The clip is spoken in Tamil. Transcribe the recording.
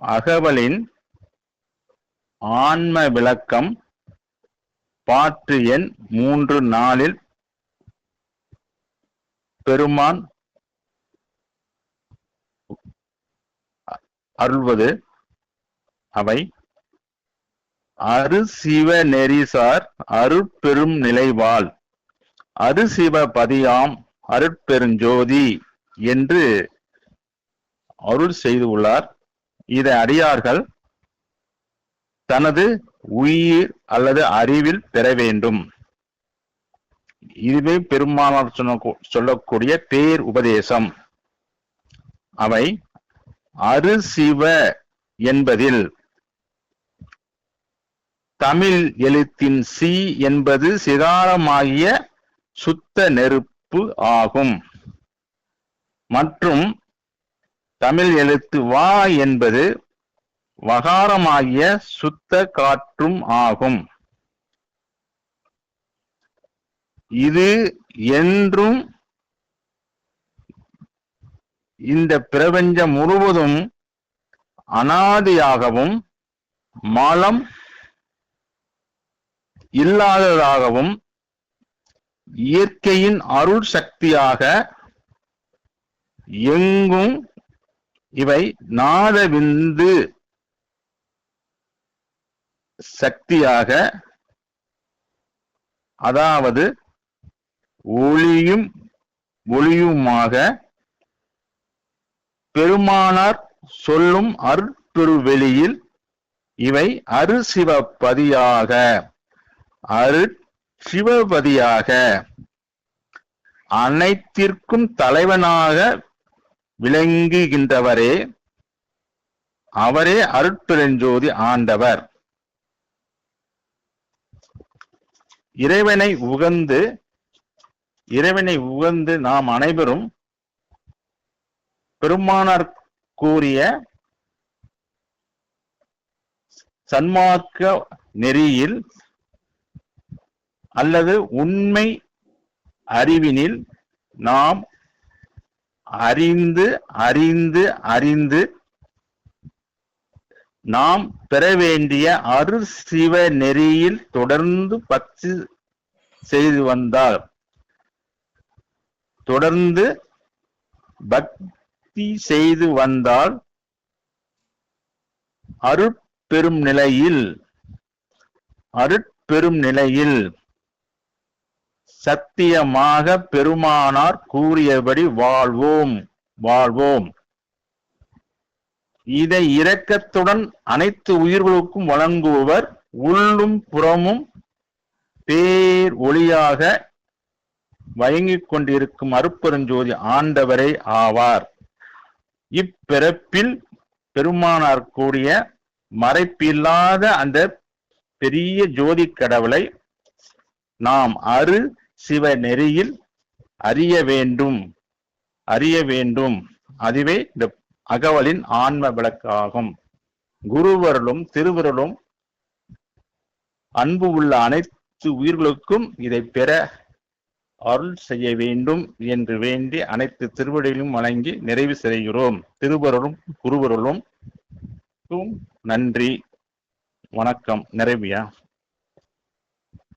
அகவலின் ஆன்ம விளக்கம் பாட்டு எண் மூன்று நாளில் பெருமான் அருள்வது. அவை அரு சிவ நெறிசார் அருட்பெரும் நிலைவாள். அரு சிவ பதியாம் அருட்பெருஞ்சோதி என்று அருள் செய்துள்ளார். இதை அடியார்கள் தனது உயிர் அல்லது அறிவில் பெற வேண்டும். இதுவே பெருமானார் சொன்ன சொல்லக்கூடிய பேர் உபதேசம். அவை அரு சிவ என்பதில் தமிழ் எழுத்தின் சி என்பது சிதாரமாகிய சுத்த நெருப்பு ஆகும். மற்றும் தமிழ் எழுத்து வா என்பது வகாரமாகிய சுத்த காற்றும் ஆகும். இது என்றும் இந்த பிரபஞ்சம் முழுவதும் அனாதியாகவும் மலம் இல்லாததாகவும் இயற்கையின் அருள் சக்தியாக எங்கும் இவை நாதவிந்து சக்தியாக அதாவது ஒளியும் ஒளியுமாக பெருமானார் சொல்லும் அருட்பெருவெளியில் இவை அரு சிவபதியாக அரு சிவபதியாக அனைத்திற்கும் தலைவனாக விளங்குகின்றவரே. அவரே அருட்பெருஞ்சோதி ஆண்டவர். இறைவனை உகந்து இறைவனை உகந்து நாம் அனைவரும் பெருமானார் கூறிய சன்மார்க்க நெறியில் அல்லது உண்மை அறிவினில் நாம் அறிந்து அறிந்து அறிந்து நாம் பெற வேண்டிய அரு சிவ நெறியில் தொடர்ந்து பக்தி செய்து வந்தால் தொடர்ந்து பக்தி செய்து வந்தால் அருட்பெரும் நிலையில் அருட்பெரும் நிலையில் சத்தியமாக பெருமானார் கூறியபடி வாழ்வோம் வாழ்வோம். இதை இரக்கத்துடன் அனைத்து உயிர்களுக்கும் வழங்குபவர் உள்ளும் புறமும் பேர் ஒளியாக வழங்கிக் கொண்டிருக்கும் அருப்பெருஞ்சோதி ஆண்டவரே ஆவார். இப்பிறப்பில் பெருமானார் கூடிய மறைப்பில்லாத அந்த பெரிய ஜோதி கடவுளை நாம் அரு சிவ நெறியில் அறிய வேண்டும். அறிய வேண்டும். அதுவே இந்த அகவலின் ஆன்ம விளக்காகும். குருவருளும் திருவருளும் அன்பு உள்ள அனைத்து உயிர்களுக்கும் இதை பெற அருள் செய்ய வேண்டும் என்று வேண்டி அனைத்து திருவடியிலும் வழங்கி நிறைவு செய்கிறோம். திருவருளும் குருவருளும் நன்றி. வணக்கம். நிறைவியா?